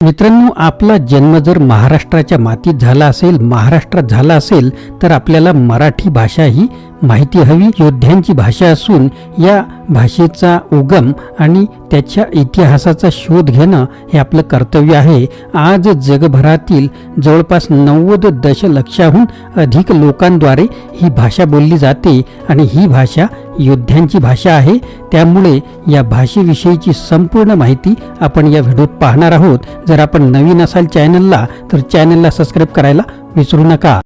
मित्रांनो आपला जन्म जर महाराष्ट्राच्या मातीत झाला असेल महाराष्ट्रात झाला असेल तर आपल्याला मराठी भाषा ही माहिती हवी योद्ध्यांची भाषा असून या भाषेचा उगम आणि त्याच्या इतिहासाचा शोध घेणं हे आपलं कर्तव्य आहे. आज जगभरातील जवळपास नव्वद दशलक्षाहून अधिक लोकांद्वारे ही भाषा बोलली जाते आणि ही भाषा योद्ध्यांची भाषा आहे. त्यामुळे या भाषेविषयीची संपूर्ण माहिती आपण या व्हिडिओत पाहणार आहोत. जर आपण नवीन असाल चॅनलला तर चॅनलला सबस्क्राईब करायला विसरू नका.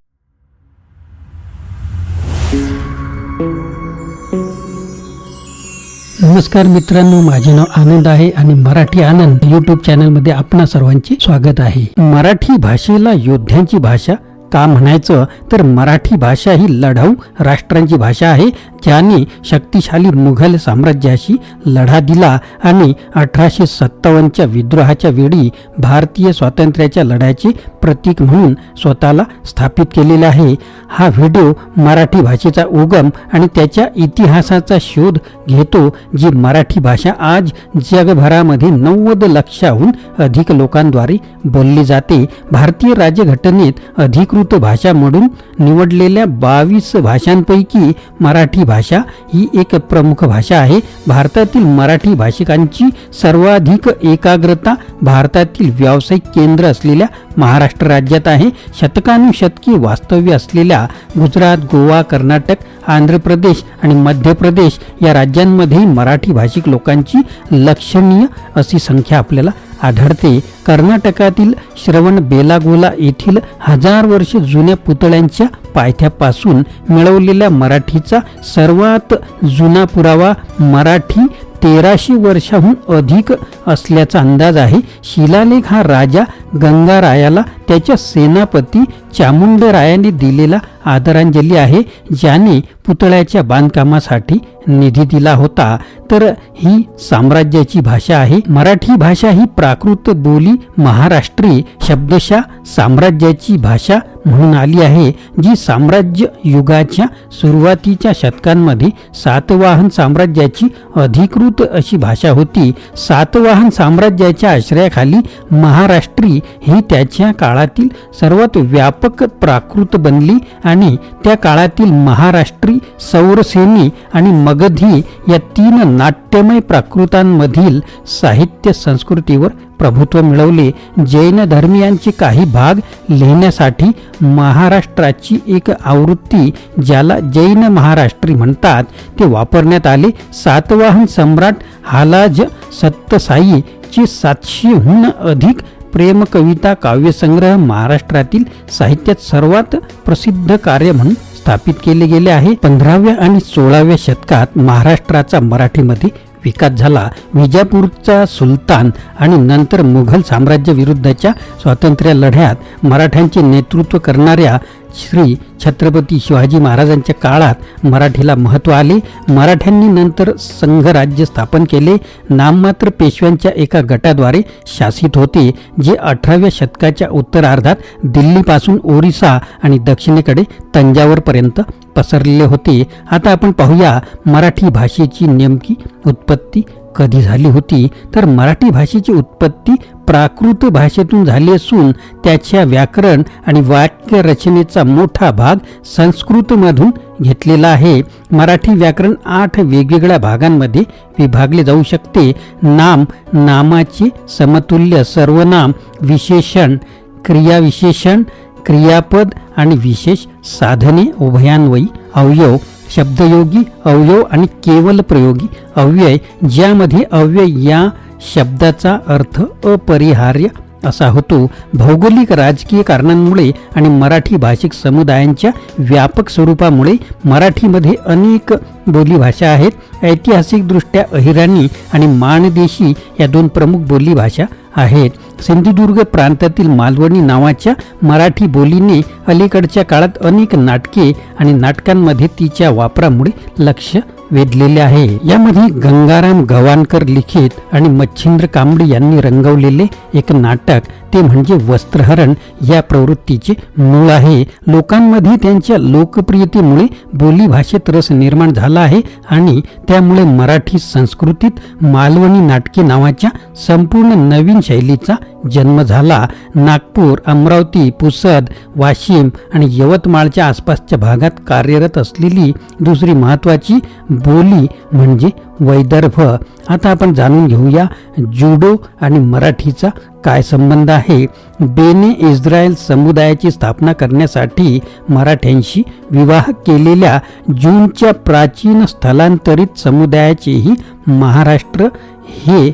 नमस्कार मित्रांनो माझे नाव आनंद आहे आणि मराठी आनंद युट्यूब चॅनलमध्ये आपणा सर्वांचे स्वागत आहे. मराठी भाषेला योद्ध्यांची भाषा का म्हणायचं? तर मराठी भाषा ही लढाऊ राष्ट्रांची भाषा आहे ज्याने शक्तिशाली मुघल साम्राज्याशी लढा दिला आणि अठराशे सत्तावन्नच्या विद्रोहाच्या वेळी भारतीय स्वातंत्र्याच्या लढ्याचे प्रतीक म्हणून स्वतःला स्थापित केलेला आहे. हा व्हिडिओ मराठी भाषेचा उगम आणि त्याच्या इतिहासाचा शोध घेतो जी मराठी भाषा आज जगभरामध्ये नव्वद लक्षाहून अधिक लोकांद्वारे बोलली जाते. भारतीय राज्यघटनेत अधिकृत भाषा म्हणून निवडलेल्या बावीस भाषांपैकी मराठी भाषा ही एक प्रमुख भाषा आहे. भारतातील मराठी भाषिकांची सर्वाधिक एकाग्रता भारतातील व्यावसायिक केंद्र असलेल्या महाराष्ट्र राज्यात आहे. शतकानुशतकी वास्तव्य असलेल्या गुजरात गोवा कर्नाटक आंध्र प्रदेश आणि मध्य प्रदेश या राज्यांमध्ये मराठी भाषिक लोकांची लक्षणीय अशी संख्या आपल्याला आढळते. कर्नाटकातील श्रवण बेलागोला येथील हजार वर्ष जुन्या पुतळ्यांच्या पायथ्यापासून मिळवलेल्या मराठीचा सर्वात जुना पुरावा मराठी तेराशे वर्षाहून अधिक असल्याचा अंदाज आहे. शिलालेख हा राजा गंगारायाला त्याच्या सेनापती चामुंडरायाने दिलेला आदरांजली आहे ज्याने पुतळ्याच्या बांधकामासाठी निधी दिला होता. तर ही साम्राज्याची भाषा आहे. मराठी भाषा ही प्राकृत बोली महाराष्ट्री शब्दशा साम्राज्याची भाषा म्हणून आली आहे जी साम्राज्य युगाच्या सुरुवातीच्या शतकांमध्ये सातवाहन साम्राज्याची अधिकृत अशी भाषा होती. सातवाहन साम्राज्याच्या आश्रयाखाली महाराष्ट्री ही त्याच्या काळातील सर्वात व्यापक प्राकृत बनली आणि त्या काळातील महाराष्ट्री सौरसेनी आणि मगधी या तीन नाट्यमय प्राकृतांमधील साहित्य संस्कृतीवर प्रभुत्व मिळवले. जैन धर्मियांचे काही भाग लिहिण्यासाठी महाराष्ट्राची एक आवृत्ती ज्याला जैन महाराष्ट्री म्हणतात ते वापरण्यात आले. सातवाहन सम्राट हालाज सत्तसाई ची सातशेहून अधिक प्रेम कविता काव्यसंग्रह महाराष्ट्रातील साहित्यात सर्वात प्रसिद्ध कार्य म्हणून स्थापित केले गेले आहे. पंधराव्या आणि सोळाव्या शतकात महाराष्ट्राचा मराठीमध्ये विकास झाला. विजापूरचा सुलतान आणि नंतर मुघल साम्राज्य विरुद्धच्या स्वातंत्र्य लढ्यात मराठ्यांचे नेतृत्व करणाऱ्या श्री छत्रपती शिवाजी महाराजांच्या काळात मराठीला महत्त्व आले. मराठ्यांनी नंतर संघराज्य स्थापन केले. नाममात्र पेशव्यांच्या एका गटाद्वारे शासित होते जे अठराव्या शतकाच्या उत्तरार्धात दिल्लीपासून ओरिसा आणि दक्षिणेकडे तंजावरपर्यंत पसरलेले होते. आता आपण पाहूया मराठी भाषेची नेमकी उत्पत्ती कधी झाली होती तर मराठी भाषेची उत्पत्ती प्राकृत भाषेतून झाली असून त्याच्या व्याकरण आणि वाक्य रचनेचा मोठा भाग संस्कृतमधून घेतलेला आहे. मराठी व्याकरण आठ वेगवेगळ्या भागांमध्ये विभागले जाऊ शकते. नाम नामाचे समतुल्य सर्वनाम विशेषण क्रियाविशेषण क्रियापद आणि विशेष साधने उभयान्वयी अवयव शब्दयोगी अवयव आणि केवल प्रयोगी. अव्यय ज्यामध्ये अव्यय या शब्दाचा अर्थ अपरिहार्य असा होतो. भौगोलिक राजकीय कारणांमुळे आणि मराठी भाषिक समुदायांच्या व्यापक स्वरूपामुळे मराठीमध्ये अनेक बोलीभाषा आहेत. ऐतिहासिकदृष्ट्या अहिराणी आणि माणदेशी या दोन प्रमुख बोलीभाषा आहेत. सिंधुदुर्ग प्रांतातील मालवणी नावाच्या मराठी बोलीने अलीकडच्या काळात अनेक नाटके आणि नाटकांमध्ये तिच्या वापरामुळे लक्ष वेधलेले आहे. यामध्ये गंगाराम गवानकर लिखित आणि मच्छिंद्र कांबळे यांनी रंगवलेले एक नाटक ते म्हणजे वस्त्रहरण या प्रवृत्तीचे मूळ आहे. लोकांमध्ये त्यांच्या लोकप्रियतेमुळे बोली भाषेत रस निर्माण झाला आहे आणि त्यामुळे मराठी संस्कृतीत मालवणी नाटके नावाच्या संपूर्ण नवीन शैलीचा जन्म झाला नागपूर अमरावती पुसद वाशिम आणि यवतमाळच्या आसपासच्या भागात कार्यरत असलेली दुसरी महत्त्वाची बोली म्हणजे वैदर्भ. आता आपण जाणून घेऊया जुडो आणि मराठीचा काय संबंध आहे. बेने इस्रायल समुदायाची स्थापना करण्यासाठी मराठ्यांशी विवाह केलेल्या जूनच्या प्राचीन स्थलांतरित समुदायाचेही महाराष्ट्र हे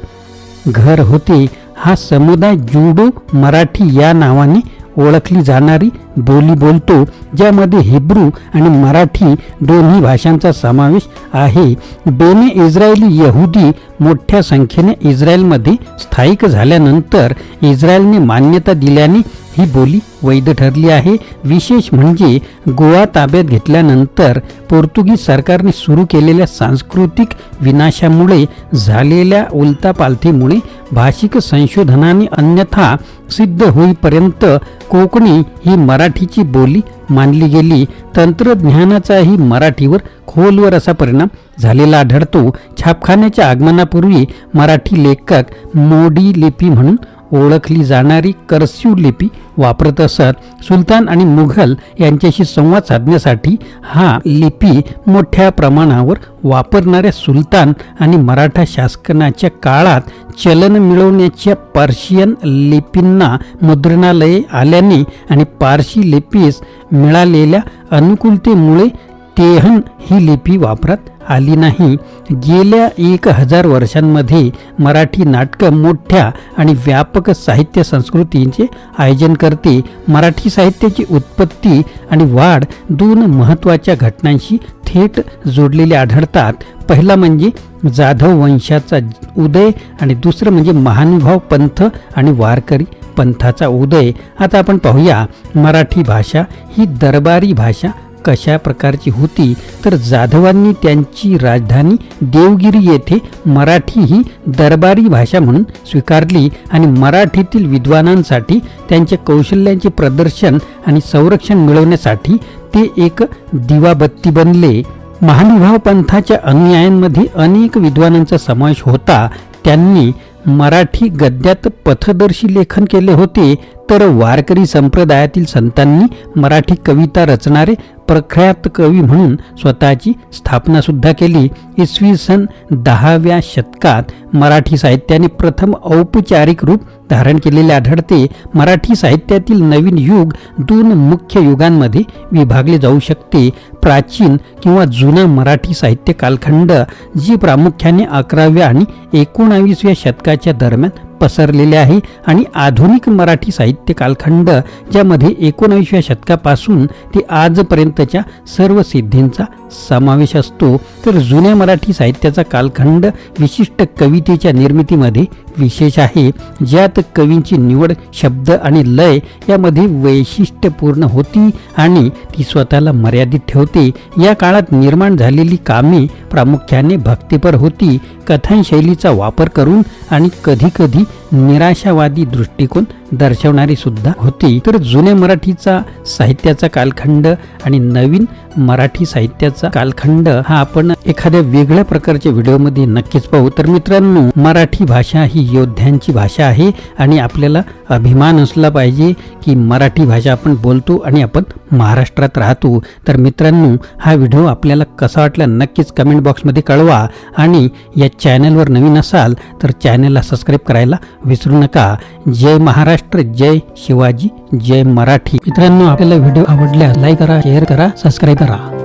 घर होते. हा समुदाय जुडो मराठी या नावाने ओळखली जाणारी बोली बोलतो ज्यामध्ये हिब्रू आणि मराठी दोन्ही भाषांचा समावेश आहे. बेने इस्रायली यहुदी मोठ्या संख्येने इस्रायलमध्ये स्थायिक झाल्यानंतर इस्रायलने मान्यता दिल्याने ही बोली वैध ठरली आहे. विशेष म्हणजे गोवा ताब्यात घेतल्यानंतर पोर्तुगीज सरकारने सुरू केलेल्या सांस्कृतिक विनाशामुळे झालेल्या उलतापालथीमुळे भाषिक संशोधनाने अन्यथा सिद्ध होईपर्यंत कोकणी ही मराठीची बोली मानली गेली. तंत्रज्ञानाचाही मराठीवर खोलवर असा परिणाम झालेला आढळतो. छापखान्याच्या आगमनापूर्वी मराठी लेखक मोडी लिपी म्हणून ओळखली जाणारी कर्स्यू लिपी वापरत असत. सुलतान आणि मुघल यांच्याशी संवाद साधण्यासाठी हा लिपी मोठ्या प्रमाणावर वापरणाऱ्या सुलतान आणि मराठा शासनाच्या काळात चलन मिळवण्याच्या पार्शियन लिपींना मुद्रणालये आल्याने आणि पारशी लिपीस मिळालेल्या अनुकूलतेमुळे तेहन ही लिपी वापरात आली नाही. गेल्या एक हजार वर्षांमध्ये मराठी नाटकं मोठ्या आणि व्यापक साहित्य संस्कृतींचे आयोजन करते. मराठी साहित्याची उत्पत्ती आणि वाढ दोन महत्त्वाच्या घटनांशी थेट जोडलेले आढळतात. पहिला म्हणजे जाधव वंशाचा उदय आणि दुसरं म्हणजे महानुभाव पंथ आणि वारकरी पंथाचा उदय. आता आपण पाहूया मराठी भाषा ही दरबारी भाषा कशा प्रकारची होती तर जाधवांनी त्यांची राजधानी देवगिरी येथे मराठी ही दरबारी भाषा म्हणून स्वीकारली आणि मराठीतील विद्वानांसाठी त्यांच्या कौशल्यांचे प्रदर्शन आणि संरक्षण मिळवण्यासाठी ते एक दिवाबत्ती बनले. महानुभाव पंथाच्या अनुयायांमध्ये अनेक विद्वानांचा समावेश होता. त्यांनी मराठी गद्यात पथदर्शी लेखन केले होते. तर वारकरी संप्रदायातील संतांनी मराठी कविता रचणारे प्रख्यात कवी म्हणून स्वतःची स्थापना सुद्धा केली. इसवी सन दहाव्या शतकात मराठी साहित्याने प्रथम औपचारिक रूप धारण केलेले आढळते. मराठी साहित्यातील नवीन युग दोन मुख्य युगांमध्ये विभागले जाऊ शकते. प्राचीन किंवा जुना मराठी साहित्य कालखंड जी प्रामुख्याने अकराव्या आणि एकोणावीसव्या शतकाच्या दरम्यान पसरलेले आहे आणि आधुनिक मराठी साहित्य कालखंड ज्यामध्ये एकोणावीसव्या शतकापासून ते आजपर्यंतच्या सर्व सिद्धींचा समावेश असतो. तर जुन्या मराठी साहित्याचा कालखंड विशिष्ट कवितेच्या निर्मितीमध्ये विशेष आहे ज्यात कवींची निवड शब्द आणि लय यामध्ये वैशिष्ट्यपूर्ण होती आणि ती स्वतःला मर्यादित ठेवते. या काळात निर्माण झालेली कामे प्रामुख्याने भक्तीपर होती. कथनशैलीचा वापर करून आणि कधीकधी निराशावादी दृष्टिकोन दर्शवणारी सुद्धा होती. तर जुने मराठीचा साहित्याचा कालखंड आणि नवीन मराठी साहित्याचा कालखंड हा आपण एखाद्या वेगळ्या प्रकारच्या व्हिडिओमध्ये नक्कीच पाहू. तर मित्रांनो मराठी भाषा ही योद्ध्यांची भाषा आहे आणि आपल्याला अभिमान असला पाहिजे की मराठी भाषा आपण बोलतो आणि आपण महाराष्ट्रात राहतो तर मित्रांनो हा व्हिडिओ आपल्याला कसा वाटला नक्कीच कमेंट बॉक्समध्ये कळवा आणि या चॅनलवर नवीन असाल तर चॅनलला सबस्क्राईब करायला विसरू नका. जय महाराष्ट्र जय शिवाजी जय मराठी. मित्रांनो आपल्याला व्हिडिओ आवडल्यास लाईक करा शेअर करा सबस्क्राईब करा.